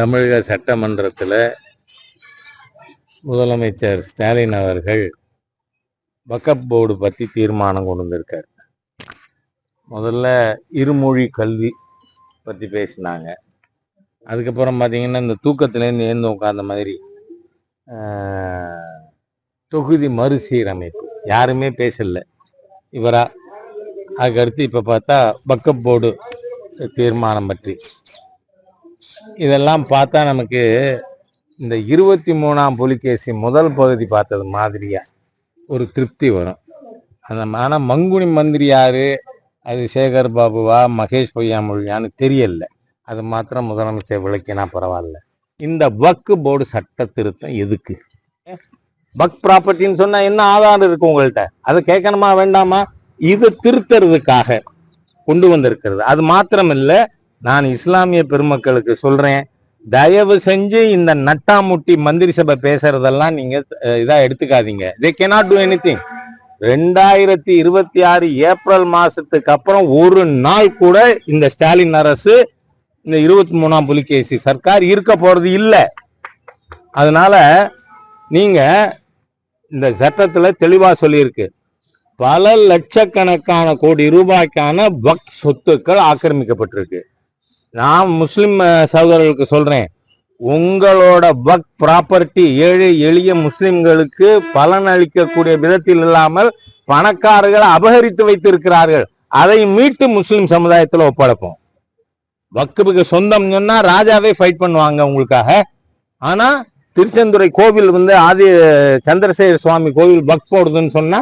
தமிழக சட்டமன்றத்தில் முதலமைச்சர் ஸ்டாலின் அவர்கள் வக்கப் போர்டு பற்றி தீர்மானம் கொண்டு வந்திருக்கார் முதல்ல இருமொழி கல்வி பற்றி பேசினாங்க. அதுக்கப்புறம் பார்த்தீங்கன்னா இந்த தூக்கத்துலேருந்து ஏந்து உட்காந்த மாதிரி தொகுதி மறுசீரமைப்பு. யாருமே பேசலை. இவரா? அதுக்கடுத்து இப்போ பார்த்தா வக்கப் போர்டு தீர்மானம் பற்றி. இதெல்லாம் பார்த்தா நமக்கு இந்த இருபத்தி மூணாம் புலிகேசி முதல் பகுதி பார்த்தது மாதிரியா ஒரு திருப்தி வரும். அந்த ஆனால் மங்குனி மந்திரி யாரு? அது சேகர் பாபுவா மகேஷ் பொய்யாமொழியான்னு தெரியல. அது மாத்திரம் முதலமைச்சர் விளக்கினா பரவாயில்ல. இந்த வக்கு போர்டு சட்ட திருத்தம் எதுக்கு? பக் ப்ராப்பர்ட்டின்னு சொன்னா என்ன ஆதாரம் இருக்கு உங்கள்கிட்ட அதை கேட்கணுமா வேண்டாமா? இது திருத்துறதுக்காக கொண்டு வந்திருக்கிறது. அது மாத்திரம் இல்லை நான் இஸ்லாமிய பெருமக்களுக்கு சொல்றேன் தயவு செஞ்சு இந்த நட்டாமுட்டி மந்திரி சபை பேசுறதெல்லாம் நீங்க இதா எடுத்துக்காதீங்க. They cannot do anything ரெண்டாயிரத்தி இருபத்தி ஆறு ஏப்ரல் மாசத்துக்கு அப்புறம் ஒரு நாள் கூட இந்த ஸ்டாலின் அரசு இந்த இருபத்தி மூணாம் புலிகேசி சர்க்கார் இருக்க போறது இல்லை. அதனால நீங்க இந்த சட்டத்துல தெளிவா சொல்லியிருக்கு. பல லட்சக்கணக்கான கோடி ரூபாய்க்கான வக் சொத்துக்கள் ஆக்கிரமிக்கப்பட்டிருக்கு. நான் முஸ்லிம் சகோதரர்களுக்கு சொல்றேன். உங்களோட வக் ப்ராப்பர்ட்டி ஏழை எளிய முஸ்லிம்களுக்கு பலன் அளிக்கக்கூடிய விதத்தில் இல்லாமல் பணக்காரர்கள் அபகரித்து வைத்திருக்கிறார்கள். அதை மீட்டு முஸ்லிம் சமுதாயத்தில் ஒப்படைப்போம். வக்குவுக்கு சொந்தம் சொன்னா ராஜாவே ஃபைட் பண்ணுவாங்க உங்களுக்காக. ஆனா திருச்செந்துறை கோவில் வந்து ஆதி சந்திரசேகர சுவாமி கோவில் பக் போடுதுன்னு சொன்னா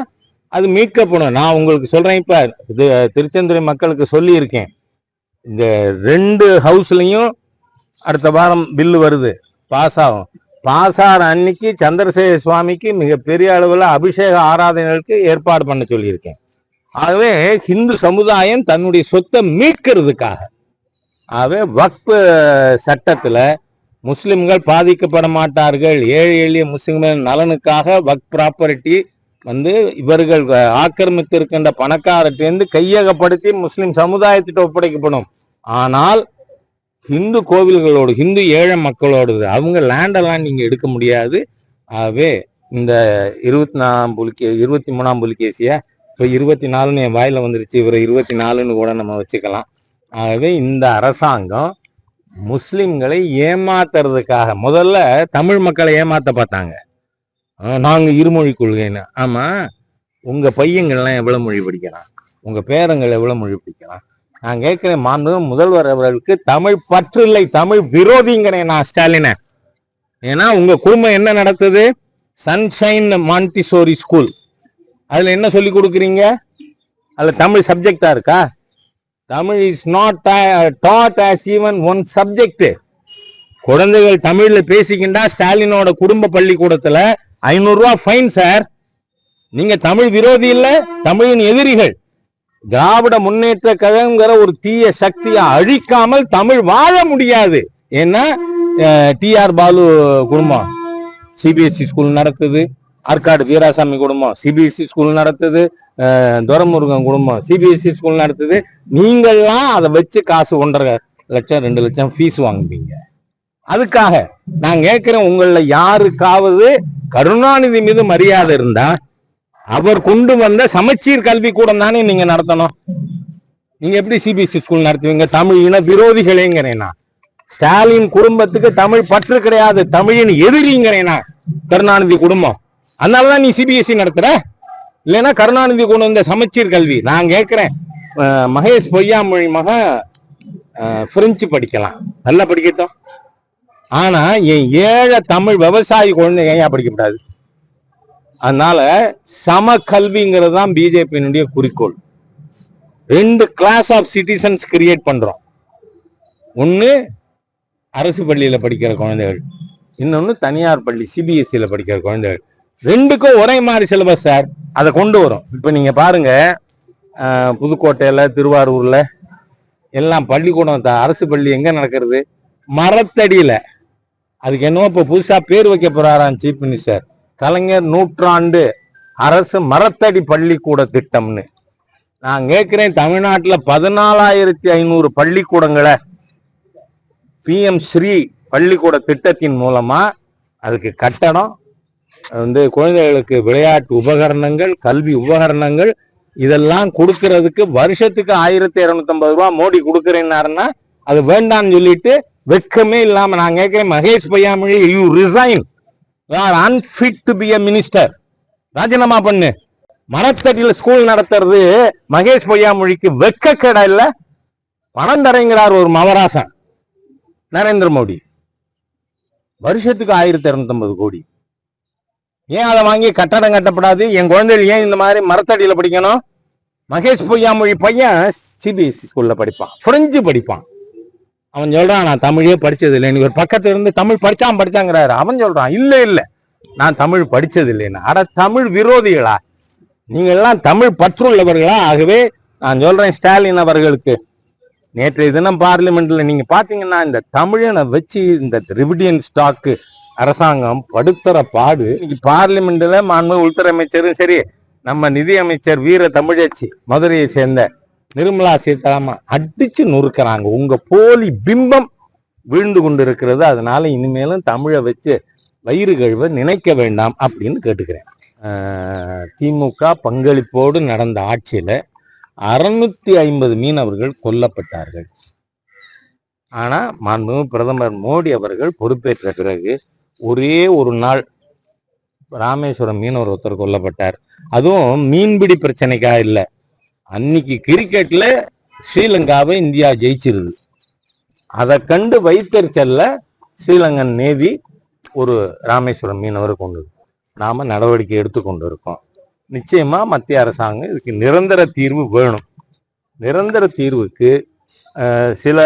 அது மீட்கப்படும். நான் உங்களுக்கு சொல்றேன் இப்ப இது திருச்செந்துறை மக்களுக்கு சொல்லி இருக்கேன் இந்த ரெண்டு ஹவுஸ்லையும் அடுத்த வாரம் பில்லு வருது. பாஸ் ஆகும். பாஸ் ஆகிற அன்னைக்கு சந்திரசேகர சுவாமிக்கு மிகப்பெரிய அளவில் அபிஷேக ஆராதனைகளுக்கு ஏற்பாடு பண்ண சொல்லியிருக்கேன். ஆகவே ஹிந்து சமுதாயம் தன்னுடைய சொத்தை மீட்கிறதுக்காக ஆகவே வக்பு சட்டத்தில் முஸ்லிம்கள் பாதிக்கப்பட மாட்டார்கள். ஏழை எளிய முஸ்லிம்கள் நலனுக்காக வக் ப்ராப்பர்ட்டி வந்து இவர்கள் ஆக்கிரமித்திருக்கின்ற பணக்காரத்திலிருந்து கையகப்படுத்தி முஸ்லிம் சமுதாயத்திட்ட ஒப்படைக்கப்படும். ஆனால் ஹிந்து கோவில்களோடு ஹிந்து ஏழை மக்களோடு அவங்க லேண்டெல்லாம் நீங்கள் எடுக்க முடியாது. ஆகவே இந்த இருபத்தி நாலாம் புலிகே இருபத்தி மூணாம் புலிகேசியை இப்போ இருபத்தி நாலுன்னு என் வாயில் வந்துருச்சு இவரை இருபத்தி நாலுன்னு கூட நம்ம வச்சுக்கலாம். ஆகவே இந்த அரசாங்கம் முஸ்லிம்களை ஏமாத்துறதுக்காக முதல்ல தமிழ் மக்களை ஏமாத்த பார்த்தாங்க. நாங்கள் இருமொழி கொள்கைன்னு. ஆமாம் உங்கள் பையங்கள்லாம் எவ்வளோ மொழி படிக்கிறான் உங்கள் பேரங்கள் எவ்வளோ மொழி படிக்கிறான் நான் கேட்குறேன் மாண்பு முதல்வர் அவர்களுக்கு தமிழ் பற்று இல்லை தமிழ் விரோதிங்கிறேன் நான் ஸ்டாலினை. ஏன்னா உங்கள் குடும்பம் என்ன நடத்துது? சன்ஷைன் மாண்டிசோரி ஸ்கூல் அதில் என்ன சொல்லி கொடுக்குறீங்க? அதில் தமிழ் சப்ஜெக்டாக இருக்கா? Tamil is not taught as even one subject குழந்தைகள் தமிழில் பேசிக்கின்றா ஸ்டாலினோட குடும்ப பள்ளிக்கூடத்தில் ஐநூறுரூவா ஃபைன் சார் நீங்க தமிழ் விரோதி இல்ல தமிழின் எதிரிகள். திராவிட முன்னேற்ற கழகங்கிற ஒரு தீய சக்தியை அழிக்காமல் தமிழ் வாழ முடியாது. ஏன்னா டிஆர் பாலு குடும்பம். சிபிஎஸ்சி ஸ்கூல் நடத்துது. ஆற்காடு வீராசாமி குடும்பம் சிபிஎஸ்சி ஸ்கூல் நடத்துது. துரமுருகன் குடும்பம் சிபிஎஸ்சி ஸ்கூல் நடத்துது. நீங்கள்லாம் அதை வச்சு காசு ஒன்றரை லட்சம் ரெண்டு லட்சம் ஃபீஸ் வாங்குவீங்க. அதுக்காக நான் கேட்கிறேன் உங்களில் யாருக்காவது கருணாநிதி மீது மரியாதை இருந்தா அவர் கொண்டு வந்த சமச்சீர் கல்வி கூடம் தானே நீங்க நடத்தணும். நீங்க எப்படி சிபிஎஸ்சி ஸ்கூல் நடத்துவீங்க? தமிழ் இன விரோதிகளேங்கிறேனா ஸ்டாலின் குடும்பத்துக்கு தமிழ் பற்று கிடையாது தமிழின் எதிரிங்கிறேனா கருணாநிதி குடும்பம். அதனாலதான் நீ சிபிஎஸ்சி நடத்துற? இல்லைன்னா கருணாநிதி கொண்டு வந்த சமச்சீர் கல்வி. நான் கேட்கிறேன் மகேஷ் பொய்யாமொழி மக பிரெஞ்சு படிக்கலாம். நல்லா படிக்கட்டும். ஆனா என் ஏழை தமிழ் விவசாயி குழந்தை ஏன் படிக்கக்கூடாது அதனால சம கல்விங்கிறது தான் பிஜேபியினுடைய குறிக்கோள். ரெண்டு கிளாஸ் ஆஃப் சிட்டிசன்ஸ் கிரியேட் பண்றோம். ஒன்று அரசு பள்ளியில் படிக்கிற குழந்தைகள். இன்னொன்று தனியார் பள்ளி சிபிஎஸ்சியில் படிக்கிற குழந்தைகள். ரெண்டுக்கும் ஒரே மாதிரி சிலபஸ் சார் அதை கொண்டு வரும். இப்போ நீங்கள் பாருங்க புதுக்கோட்டையில் திருவாரூரில் எல்லாம் பள்ளிக்கூடம் த- அரசு பள்ளி எங்கே நடக்கிறது? மரத்தடியில். அதுக்கு என்னவோ இப்போ புதுசாக பேர் வைக்க போறாராம் சீஃப் மினிஸ்டர். கலைஞர் நூற்றாண்டு அரசு மரத்தடி பள்ளிக்கூட திட்டம்னு. நான் கேட்குறேன் தமிழ்நாட்டில் பதினாலாயிரத்தி ஐநூறு பள்ளிக்கூடங்களை பிஎம் ஸ்ரீ பள்ளிக்கூட திட்டத்தின் மூலமாக அதுக்கு கட்டணம் அது வந்து குழந்தைகளுக்கு விளையாட்டு உபகரணங்கள் கல்வி உபகரணங்கள் இதெல்லாம் கொடுக்கறதுக்கு வருஷத்துக்கு ஆயிரத்தி இரநூத்தம்பது ரூபா மோடி கொடுக்குறேன்னாருன்னா அது வேண்டான்னு சொல்லிட்டு வெட்கமே இல்லாம நான் கேட்கிறேன் Mahesh Poyyamozhi you resign or unfit to be a minister ராஜினாமா பண்ணு. மரத்தடியில் ஸ்கூல் நடத்துறது மகேஷ் பொய்யாமொழிக்கு வெக்கக்கேடா இல்லை? பணம் தரைங்கிறார் ஒரு மவராசன் நரேந்திர மோடி. வருஷத்துக்கு ஆயிரத்தி இரநூத்தம்பது கோடி. ஏன் அதை வாங்கி கட்டடம் கட்டப்படாது? என் குழந்தைகள் ஏன் இந்த மாதிரி மரத்தடியில் படிக்கணும்? மகேஷ் பொய்யாமொழி பையன் சிபிஎஸ்சி ஸ்கூலில் படிப்பான். ஃப்ரெஞ்சு படிப்பான். அவன் சொல்றான் நான் தமிழே படிச்சது இல்லைன்னு ஒரு பக்கத்துல இருந்து தமிழ் படிச்சான் படிச்சாங்கிறாரு. அவன் சொல்றான் இல்ல இல்ல. நான் தமிழ் படிச்சது இல்லைன்னு அட தமிழ் விரோதிகளா? நீங்க எல்லாம் தமிழ் பற்றுள்ளவர்களா? ஆகவே நான் சொல்றேன் ஸ்டாலின் அவர்களுக்கு நேற்றைய தினம் பார்லிமெண்ட்ல நீங்க பாத்தீங்கன்னா இந்த தமிழனை வச்சு இந்த ரிவிடியன் ஸ்டாக்கு அரசாங்கம் படுத்துற பாடு இன்னைக்கு பார்லிமெண்ட்ல மாண்பு உள்துறை அமைச்சரும் சரி நம்ம நிதியமைச்சர் வீர தமிழச்சி மதுரையை சேர்ந்த நிர்மலா சீதாராமன் அடிச்சு நொறுக்கிறாங்க. உங்க போலி பிம்பம் வீழ்ந்து கொண்டு இருக்கிறது அதனால இனிமேலும் தமிழை வச்சு வயிறு கழுவ நினைக்க வேண்டாம் அப்படின்னு கேட்டுக்கிறேன். திமுக பங்களிப்போடு நடந்த ஆட்சியில அறுநூத்தி ஐம்பது மீனவர்கள் கொல்லப்பட்டார்கள். ஆனா மாண்புமிகு பிரதமர் மோடி அவர்கள் பொறுப்பேற்ற பிறகு ஒரே ஒரு நாள் ராமேஸ்வரம் மீனவர் ஒருத்தர் கொல்லப்பட்டார். அதுவும் மீன்பிடி பிரச்சனைக்காக இல்லை. அன்னைக்கு கிரிக்கெட்ல ஸ்ரீலங்காவை இந்தியா ஜெயிச்சிருது. அதை கண்டு வைத்தறிச்சல்ல ஸ்ரீலங்கன் நேவி ஒரு ராமேஸ்வரம் மீனவரை கொண்டு நாம நடவடிக்கை எடுத்துக்கொண்டு இருக்கோம் நிச்சயமா மத்திய அரசாங்கம் இதுக்கு நிரந்தர தீர்வு வேணும். நிரந்தர தீர்வுக்கு சில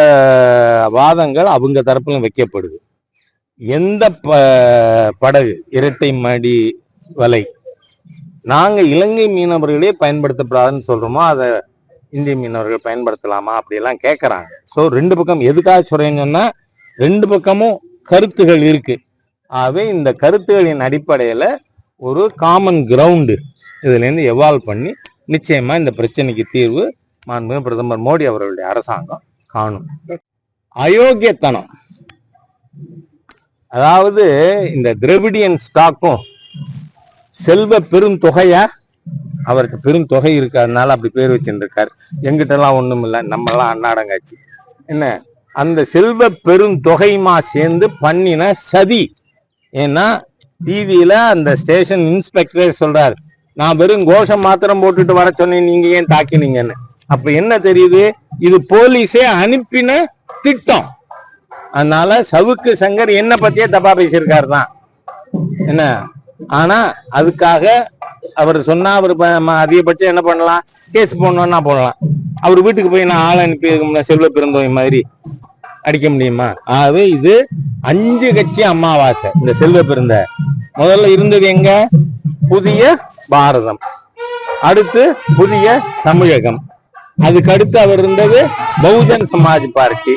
வாதங்கள் அவங்க தரப்புல வைக்கப்படுது. எந்த ப படகு இரட்டை மடி வலை நாங்க இலங்கை மீனவர்களே பயன்படுத்தப்படாதுன்னு சொல்றோமோ அதை இந்திய மீனவர்கள் பயன்படுத்தலாமா அப்படியெல்லாம் கேட்கறாங்க ஸோ ரெண்டு பக்கம் எதுக்காக சொல்றேன்னு சொன்னா ரெண்டு பக்கமும் கருத்துகள் இருக்கு. ஆகவே இந்த கருத்துகளின் அடிப்படையில ஒரு காமன் கிரவுண்டு இதுல இருந்து எவால்வ் பண்ணி நிச்சயமா இந்த பிரச்சனைக்கு தீர்வு மாண்புமிகு பிரதமர் மோடி அவர்களுடைய அரசாங்கம் காணும். அயோக்கியத்தனம். அதாவது இந்த திரவிடியன் ஸ்டாக்கும் செல்வ பெருந்தொகையா? அவருக்கு பெருந்தொகை இருக்கிறதுனால அப்படி பேர் வச்சுட்டு எங்கிட்டலாம் ஒன்றும் இல்லை ஒண்ணும் அன்னாடங்காச்சு. என்ன? அந்த செல்வ பெருந்தொகைமா சேர்ந்து பண்ணின சதி. ஏன்னா டிவியில அந்த ஸ்டேஷன் இன்ஸ்பெக்டர் சொல்றாரு நான் வெறும் கோஷம் மாத்திரம் போட்டுட்டு வர சொன்னேன் நீங்க ஏன் தாக்கினீங்கன்னு? அப்ப என்ன தெரியுது? இது போலீஸே அனுப்பின திட்டம். அதனால சவுக்கு சங்கர் என்ன பத்தியே தப்பா பேசியிருக்காரு தான் என்ன? ஆனா அதுக்காக அவர் சொன்னா அவர் அதிகபட்சம் என்ன பண்ணலாம்? கேஸ் போடணும்னா போடலாம். அவர் வீட்டுக்கு போய் நான் ஆள் அனுப்பி இருக்க செல்வ பெருந்தோய் மாதிரி அடிக்க முடியுமா? ஆகவே இது அஞ்சு கட்சி அமாவாசை இந்த செல்வ பிறந்த முதல்ல இருந்தது எங்க? புதிய பாரதம். அடுத்து புதிய தமிழகம். அதுக்கு அடுத்து அவர் இருந்தது பகுஜன் சமாஜ் பார்ட்டி.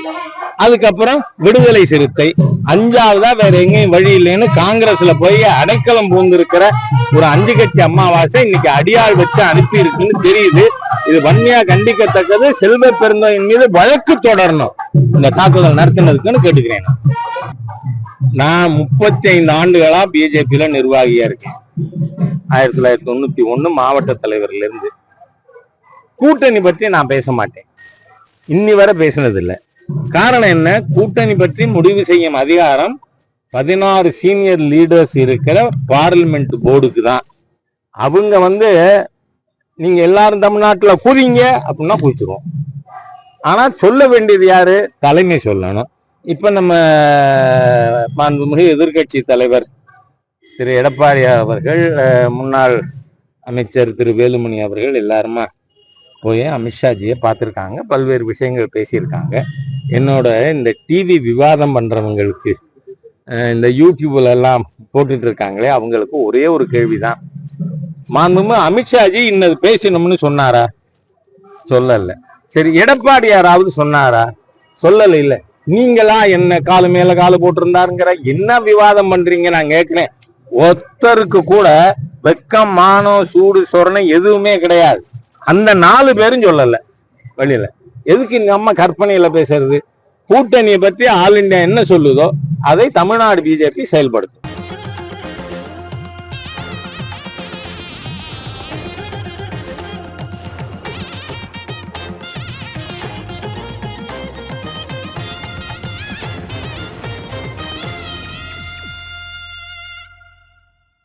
அதுக்கப்புறம் விடுதலை சிறுத்தை. அஞ்சாவதா வேற எங்கேயும் வழி இல்லைன்னு காங்கிரஸ்ல போய் அடைக்கலம் பூந்திருக்கிற ஒரு அஞ்சு கட்சி அமாவாசை இன்னைக்கு அடியாள் வச்சு அனுப்பி இருக்குன்னு தெரியுது. இது வன்மையா கண்டிக்கத்தக்கது செல்வ பெருந்தோயின் மீது வழக்கு தொடரணும். இந்த தாக்குதல் நடத்தினதுக்குன்னு கேட்டுக்கிறேன் நான். நான் முப்பத்தி ஐந்து ஆண்டுகளா பிஜேபியில நிர்வாகியா இருக்கேன். ஆயிரத்தி தொள்ளாயிரத்தி தொண்ணூத்தி ஒண்ணு மாவட்ட தலைவர்ல இருந்து. கூட்டணி பற்றி நான் பேச மாட்டேன். இன்னி வரை பேசினதில்லை. காரணம் என்ன? கூட்டணி பற்றி முடிவு செய்யும் அதிகாரம் பதினாறு சீனியர் லீடர்ஸ் இருக்கிற பார்லிமெண்ட் போர்டுக்கு தான். அவங்க வந்து நீங்க எல்லாரும் தமிழ்நாட்டுல குதிங்க அப்படின்னா குதிச்சிருவோம். ஆனா சொல்ல வேண்டியது யாரு? தலைமை சொல்லணும். இப்ப நம்ம மாண்புமிகு எதிர்க்கட்சி தலைவர் திரு எடப்பாடி அவர்கள் முன்னாள் அமைச்சர் திரு வேலுமணி அவர்கள் எல்லாருமா போய் அமித்ஷாஜியை பார்த்துருக்காங்க. பல்வேறு விஷயங்கள் பேசியிருக்காங்க. என்னோட இந்த டிவி விவாதம் பண்றவங்களுக்கு இந்த யூடியூப்ல எல்லாம் போட்டுட்டு இருக்காங்களே அவங்களுக்கு ஒரே ஒரு கேள்விதான். மாண்புமிகு அமித்ஷாஜி இன்னது பேசணும்னு சொன்னாரா? சொல்லல. சரி எடப்பாடி யாராவது சொன்னாரா? சொல்லல இல்ல. நீங்களா என்ன காலு மேல காலு போட்டிருந்தாருங்கிற என்ன விவாதம் பண்றீங்க நான் கேட்கிறேன். ஒருத்தருக்கு கூட வெக்கம் மானம் சூடு சொரணை எதுவுமே கிடையாது. அந்த நாலு பேரும் சொல்லல. வெளியில. எதுக்கு இந்த அம்மா கற்பனையில பேசுறது? கூட்டணியை பற்றி ஆல் இந்தியா என்ன சொல்லுதோ அதை தமிழ்நாடு பிஜேபி செயல்படுத்தும்.